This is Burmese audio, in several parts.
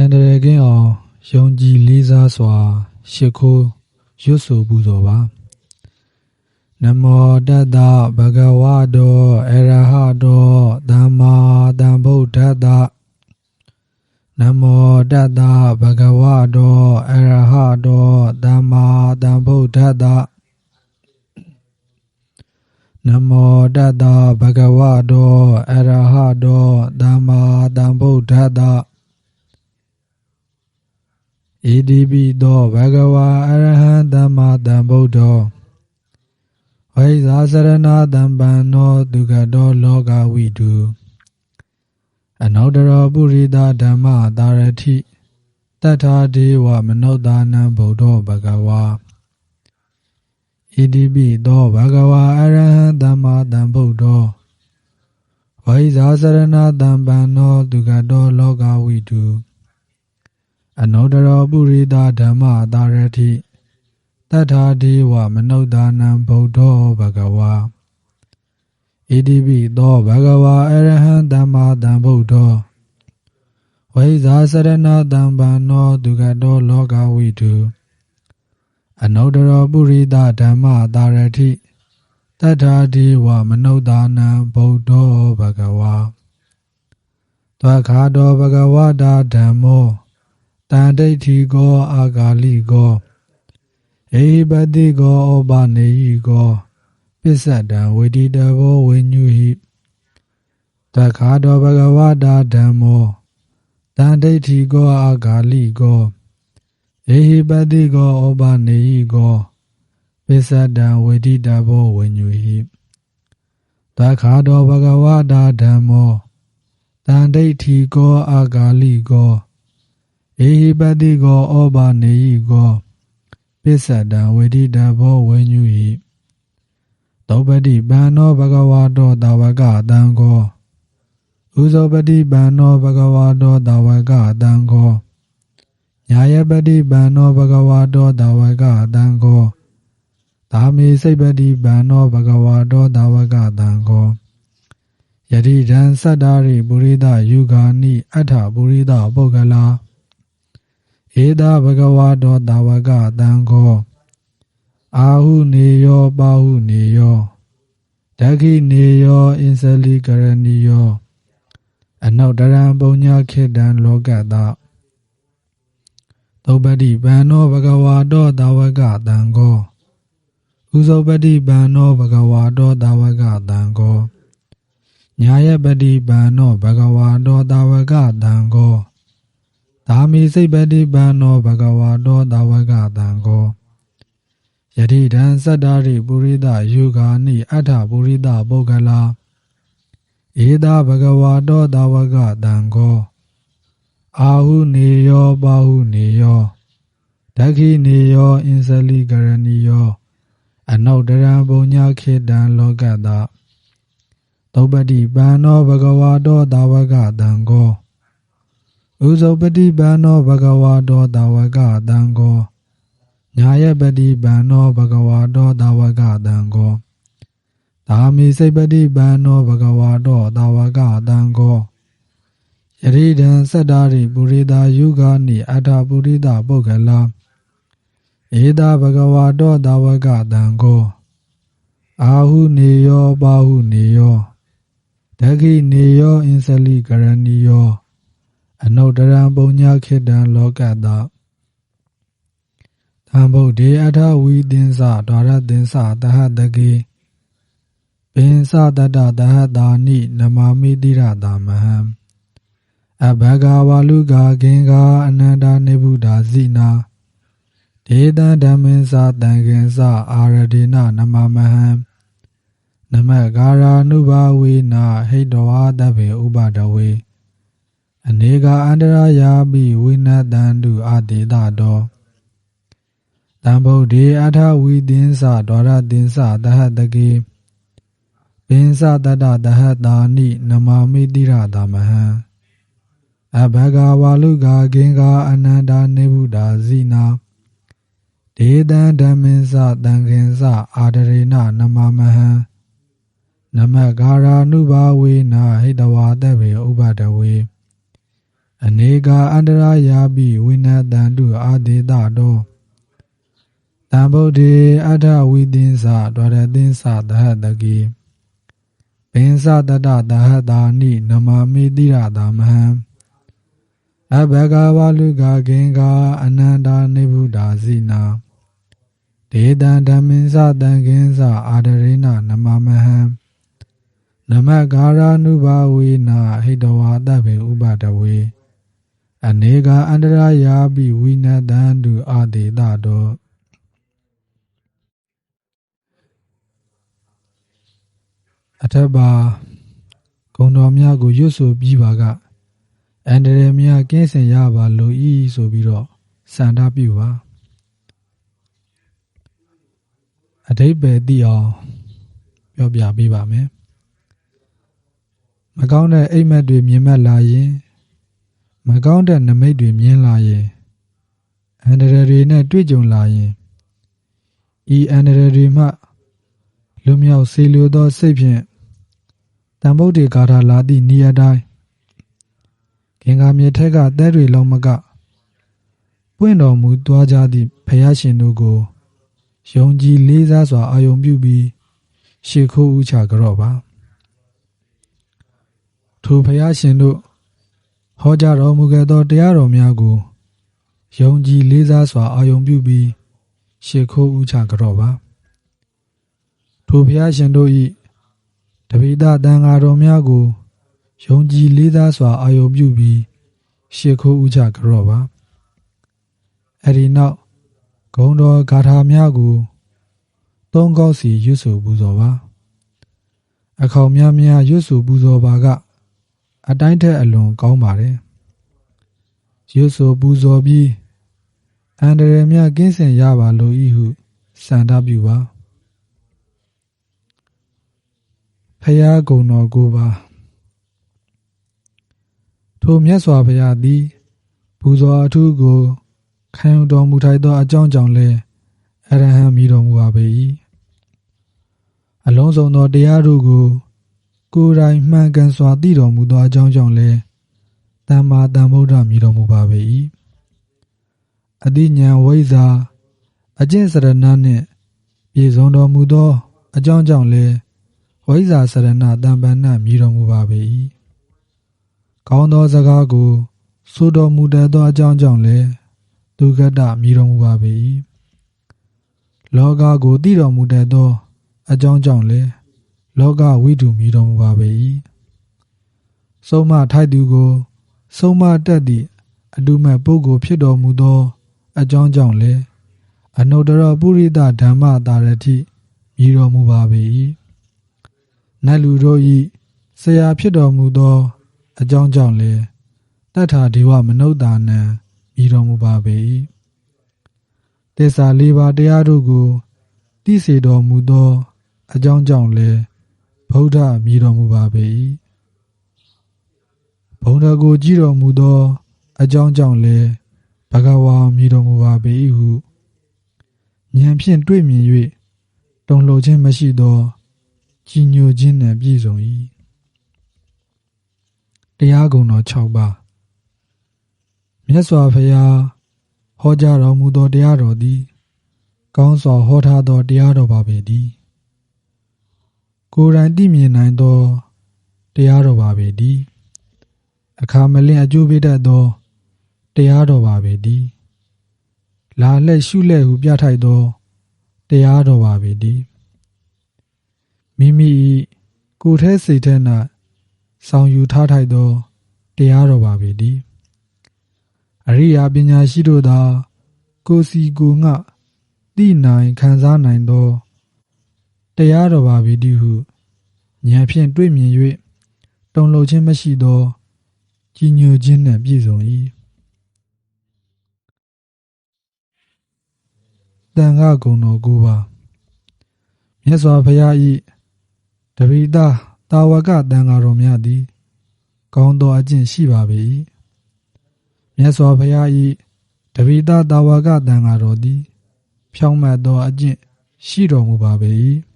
အန္တရာယ်ကင်းအောင်ယုံကြည်လေးစားစွာ ရှ िख ိုးရွတ်ဆိုပူဇော်ပါနမောတတဗဂဝတောအရဟတောသမ္မာသမ္ဗုဒ္ဓတ္တနမောတတဗဂဝတောအရဟတောသမ္မာသမ္ဗုဒ္ဓတ္တနမောတတဗဂဝတောအရဟတောသမ္မာသမ္ဗုဒ္ဓတ္တ ဣတိပိသောဘဂဝါအရဟံသမ္မာသမ္ဗုဒ္ဓောဝိဇာစရဏတံပန္နောသူကတောလောကဝိတုအနောတရောပုရိသဓမ္မတာရတိတထာဒေဝမနုဿာနံဗုဒ္ဓောဘဂဝါဣတိပိသောဘဂဝါအရဟံသမ္မာသမ္ဗုဒ္ဓောဝိဇာစရဏတံပန္နောသူကတောလောကဝိတု အနုတရောပုရိသဓမ္မတာရတိတထာဒေဝမနုဿာနံဗုဒ္ဓောဘဂဝါဣတိပိသောဘဂဝါအရဟံသမ္မာသမ္ဗုဒ္ဓောဝိဇာစရဏတံပန္နောဒုက္ခတောလောကဝိတုအနုတရောပုရိသဓမ္မတာရတိတထာဒေဝမနုဿာနံဗုဒ္ဓောဘဂဝါသက္ခာတောဘဂဝတာဓမ္မော တန်ဒိဋ္ဌိကောအာဂါလိကောအေပတိကောဩပနေယိကောပစ္စတံဝေတိတဘောဝိညုဟိတခါတော်ဘဂဝတာဓမ္မောတန်ဒိဋ္ဌိကောအာဂါလိကောအေဟိပတိကောဩပနေယိကောပစ္စတံဝေတိတဘောဝိညုဟိတခါတော်ဘဂဝတာဓမ္မောတန်ဒိဋ္ဌိကောအာဂါလိကော အေဟိပတိကောဩဘာနေယိကောပစ္စတံဝေဒိတဘောဝေညုဟိသောပတိပန္နောဘဂဝါတောတာဝကတံကောဥဇောပတိပန္နောဘဂဝါတောတာဝကတံကောညာယပတိပန္နောဘဂဝါတောတာဝကတံကောသာမေစိတ်ပတိပန္နောဘဂဝါတောတာဝကတံကောယတိဒံသတ္တာရိပုရိသယူဂာနိအထပုရိသပုဂ္ဂလာ ဧသာဘဂဝါတောတာဝကတံခောအာဟုနေယောပါဟုနေယောဒခိနေယောအင်စလီကရဏီယောအနောက်တရံပုံညာခေတံလောကတသုပတိဗန္နောဘဂဝါတောတာဝကတံခောဥဇောပတိဗန္နောဘဂဝါတောတာဝကတံခောညာယပတိဗန္နောဘဂဝါတောတာဝကတံခောသာ မိစိတ်ပတိပန္နောဘဂဝါတောတာဝကတံကောယတိတံသတ္တာရိပုရိသယူဂာနိအထပုရိသပုဂ္ဂလာဧသာဘဂဝါတောတာဝကတံကောအာဟုနေယောပါဟုနေယောဒခိနေယောအင်စလိကရဏီယောအနောက်တရံပုံညာခေတံလောကတသုပတိပန္နောဘဂဝါတောတာဝကတံကော ဥဇုပတိပန္နောဘဂဝါတောတာဝကတံကောညာယပတိပန္နောဘဂဝါတောတာဝကတံကောသာမိစိတ်ပတိပန္နောဘဂဝါတောတာဝကတံကောယရိဒံသတ္တာရိပုရိသာယုဂာနိအထာပုရိသပုဂ္ဂလာဧတာဘဂဝါတောတာဝကတံကောအာဟုနေယောပါဟုနေယောဒခိနေယောအင်စလိကရဏီယော အနုတ္တရံပုံညာခေတံလောကတသံဗုဒ္ဓေအထဝီသင်္စဒွါရသင်္စတဟတကေပင်စတတတဟတာနိနမမိတိရတာမဟံအဘဂဝါလူကာကင်္ဂာအနန္တနေဗုဒ္ဓဇိနာဒေတံဓမ္မင်္စတံခင်္စအာရဒေနနမမဟံနမဂာရာနုဘာဝေနာဟိတဝါတဗေဥပဒဝေ အနေကအန္တရာယာပိဝိနတန္တုအတေတတော်တံဗုဒ္ဓေအထဝီသင်္စဒေါရသင်္စတဟတကေပင်စတတတဟတာနိနမမိတိရတာမဟံအဘဂဝါလုကာကင်္ဂာအနန္တာနေဗုဒ္ဓဇိနာဒေတံဓမ္မင်္စတံခင်္စအာဒရေနနမမဟံနမဂာရာနုဘာဝေနာဟိတဝါတဗေဥပဒဝေ အနေကအန္တရာယာပိဝိနတန္တုအာဒေတတော်တံဗုဒ္ဓေအထဝိသင်္စဒွရသင်္စသဟတကိပင်စတတသဟတာနိနမမေတိရတာမဟံအဘဂဝလူကခင်ကအနန္တာနိဗ္ဗုဒာစီနာဒေတံဓမ္မင်းစတံခင်စအာဒရိဏနမမဟံနမဂါရနုဘာဝေနာဟိတဝါတဗေဥပတဝေ အနေကအန္တရာယာပိဝိနတံတုအာတေတတော်အထက်ပါဂုံတော်များကိုရွတ်ဆိုပြီးပါကအန္တရာယ်များကင်းစင်ရပါလို့ဤဆိုပြီးတော့စန္ဒပြုပါအတိတ်ပဲသိအောင်ပြောပြပေးပါမယ်မကောင်းတဲ့အိမ်မက်တွေမြင်မှတ်လာရင် မကောင်းတဲ့နမိတ်တွေမြင်လာရင်အန္တရာယ်တွေနဲ့တွေ့ကြုံလာရင်ဤအန္တရာယ်တွေမှလွမြောက်စေလိုသောစိတ်ဖြင့်တန်ဗုဒ္ဓေဂါထာလာသည့်နေရာတိုင်းခင်္ဃာမြေထက်ကတဲတွေလုံးမကပွင့်တော်မူသွားကြသည့်ဖယားရှင်တို့ကိုယုံကြည်လေးစားစွာအာယုံပြုပြီးရှေခိုးဥချကြော့ပါထိုဖယားရှင်တို့ ဟောကြားတော်မူခဲ့သောတရားတော်များကိုယုံကြည်လေးစားစွာအာယုံပြုပြီးရှေခိုးဥချကြော့ပါထိုဖယားရှင်တို့၏တပိဒတန်ဃာတော်များကိုယုံကြည်လေးစားစွာအာယုံပြုပြီးရှေခိုးဥချကြော့ပါအဲ့ဒီနောက်ဂုံတော်ဂါထာများကိုသုံးကောက်စီရွတ်ဆိုပူဇော်ပါအခေါင်များများရွတ်ဆိုပူဇော်ပါက အတိုင်းထက်အလွန်ကောင်းပါတယ်ရွတ်ဆိုပူဇော်ပြီးအန္တရာယ်များကင်းစင်ရပါလို့ဤဟုစံတပြုပါဖယားကုံတော်ကိုပါထိုမြတ်စွာဘုရားသည်ပူဇော်အထုကိုခံယူတော်မူထိုက်သောအကြောင်းကြောင့်လည်းအရဟံမြည်တော်မူပါပေ၏အလုံးစုံသောတရားတို့ကို ကိုယ်တိုင်မှန်ကန်စွာသိတော်မူသောအကြောင်းကြောင့်လည်းတမ္မာတမ္ဗုဒ္ဓမြည်တော်မူပါပေ၏အတိညာဝိဇ္ဇာအကျင့်စရဏနှင့်ပြည့်စုံတော်မူသောအကြောင်းကြောင့်လည်းဝိဇ္ဇာစရဏတမ္ပန္နမြည်တော်မူပါပေ၏ကောင်းသောစကားကိုဆိုတော်မူတတ်သောအကြောင်းကြောင့်လည်းဒုက္ခတမြည်တော်မူပါပေ၏လောကကိုသိတော်မူတတ်သောအကြောင်းကြောင့်လည်း လောကဝိတုမြည်တော်မူပါပေ၏ဆုံးမထိုက်သူကိုဆုံးမတတ်သည့်အတုမဲ့ပုဂ္ဂိုလ်ဖြစ်တော်မူသော အကြောင်းကြောင့်လည်းအနုတ္တရပုရိသဓမ္မတာရတိမြည်တော်မူပါပေ၏နတ်လူတို့၏ဆရာဖြစ်တော်မူသော အကြောင်းကြောင့်လည်းတထာဒေဝမနုဿာနံမြည်တော်မူပါပေ၏တစ္ဆာလေးပါးတရားတို့ကိုသိစေတော်မူသော အကြောင်းကြောင့်လည်း ဗုဒ္ဓမြည်တော်မူပါပေ၏ဘုံတော်ကိုကြည်တော်မူသော အကြောင်းကြောင့်လည်းဘဂဝါမြည်တော်မူပါပေ၏ဟုဉာဏ်ဖြင့်တွေ့မြင်၍တုံ့လှခြင်းမရှိသောကြည်ညိုခြင်းနှင့်ပြည့်စုံ၏တရားကုံတော်6ပါးမြတ်စွာဘုရားဟောကြားတော်မူသောတရားတော်သည် ကောင်းစွာဟောထားသောတရားတော်ပါပေသည် ကိုယ်တိုင်သိမြင်နိုင်သောတရားတော်ပါပေသည်အခါမလင့်အကျိုးပေးတတ်သောတရားတော်ပါပေသည်လာလှည့်ရှုလှည့်ဟုပြထိုက်သောတရားတော်ပါပေသည်မိမိကိုယ်ထဲစိတ်ထဲ၌ဆောင်ယူထားထိုက်သောတရားတော်ပါပေသည်အရိယာပညာရှိတို့သာကိုစီကိုငှသိနိုင်ခံစားနိုင်သော တရားတော်ပါပေသည်ဟုဉာဏ်ဖြင့်တွေ့မြင်၍တုံ့လုံခြင်းမရှိသောကြည်ညိုခြင်းနှင့်ပြည့်စုံ၏တန်ခါကုံတော်ကိုပါမြတ်စွာဘုရား၏တပိတာတာဝကတန်ဃာတော်များသည် ကောင်းသောအကျင့်ရှိပါပေ၏မြတ်စွာဘုရား၏တပိတာတာဝကတန်ဃာတော်သည် ဖြောင့်မတ်သောအကျင့်ရှိတော်မူပါပေ၏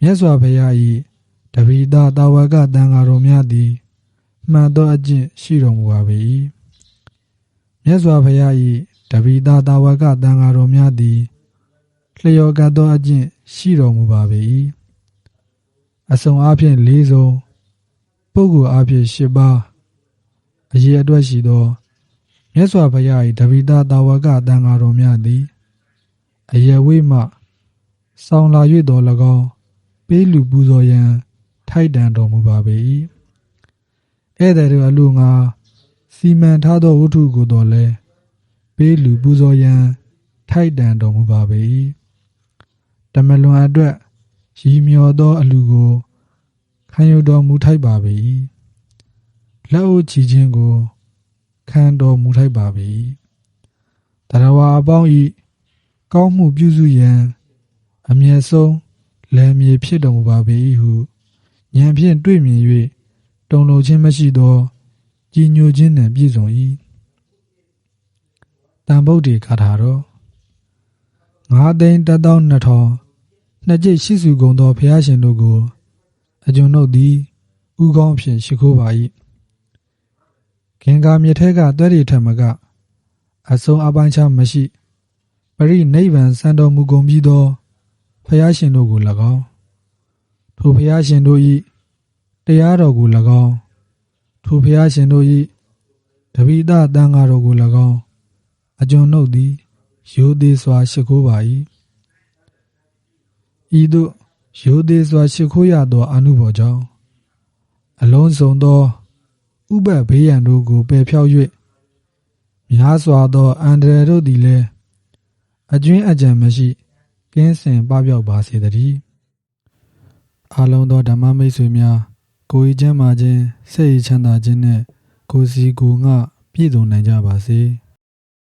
မြတ်စွာဘုရား၏တပိတာတာဝကတန်ဃာတော်များသည်မှန်သောအကျင့်ရှိတော်မူပါပေ၏မြတ်စွာဘုရား၏တပိတာတာဝကတန်ဃာတော်များသည်လျော်ကပ်သောအကျင့်ရှိတော်မူပါပေ၏အစုံအားဖြင့်၄စုံပုဂ္ဂိုလ်အားဖြင့်၈ပါးအရေးအတွက်ရှိသောမြတ်စွာဘုရား၏တပိတာတာဝကတန်ဃာတော်များသည်အယဝိမှဆောင်လာ၍တော်၎င်း ပေးလူပူဇော်ရန် ထိုက်တန်တော်မူပါပေ၏ဧည့်သည်တို့အလို့ငါစီမံထားသောဝတ္ထုကိုတော်လဲပေးလူပူဇော်ရန် ထိုက်တန်တော်မူပါပေ၏တမလွန်အတွက်ရည်မြော်သောအလူကိုခံယူတော်မူထိုက်ပါပေ၏လက်အိုးချီခြင်းကိုခံတော်မူထိုက်ပါပေ၏တရဝါအပေါင်းဤကောင်းမှုပြုစုရန် အမျက်ဆုံး လယ်မြေဖြစ်တော်မူပါပေ၏ဟုဉာဏ်ဖြင့်တွေ့မြင်၍တုံလုံခြင်းမရှိသောကြည်ညိုခြင်းနှင့်ပြည့်စုံ၏တန်ဗုဒ္ဓေခါထာတော်ငါးသိန်းတစ်သောင်းနှစ်ထောင်နှစ်ကျိတ်ရှိစုကုန်သောဘုရားရှင်တို့ကိုအကျွန်ုပ်သည်ဥကောင်းဖြင့်ရှိခိုးပါ၏ခင်ကာမြေထဲကတွဲရီထမကအဆုံးအပိုင်းချမရှိ ပရိနိဗ္ဗာန်စံတော်မူကုန်ပြီးသော ဖျားရှင်တို့ကို၎င်းထိုဖျားရှင်တို့၏တရားတော်ကို၎င်းထိုဖျားရှင်တို့၏တပိဒတန်ဃာတော်ကို၎င်းအကျွန်ုပ်သည်ရိုသေးစွာရှိခိုးပါ၏ဤသို့ရိုသေးစွာရှိခိုးရသောအနုဘော်ကြောင့်အလုံးစုံသောဥပဘေးရန်တို့ကိုပယ်ဖြောက်၍များစွာသောအန္တရာယ်တို့သည်လည်းအကျွင်းအကြံမရှိ ကင်းစင်ပပျောက်ပါစေတည်းအလုံးသောဓမ္မမိတ်ဆွေများကိုယ်ဤချမ်းသာခြင်းစိတ်ဤချမ်းသာခြင်းနှင့်ကိုယ်စီကိုယ်ငှပြည့်စုံနိုင်ကြပါစေ။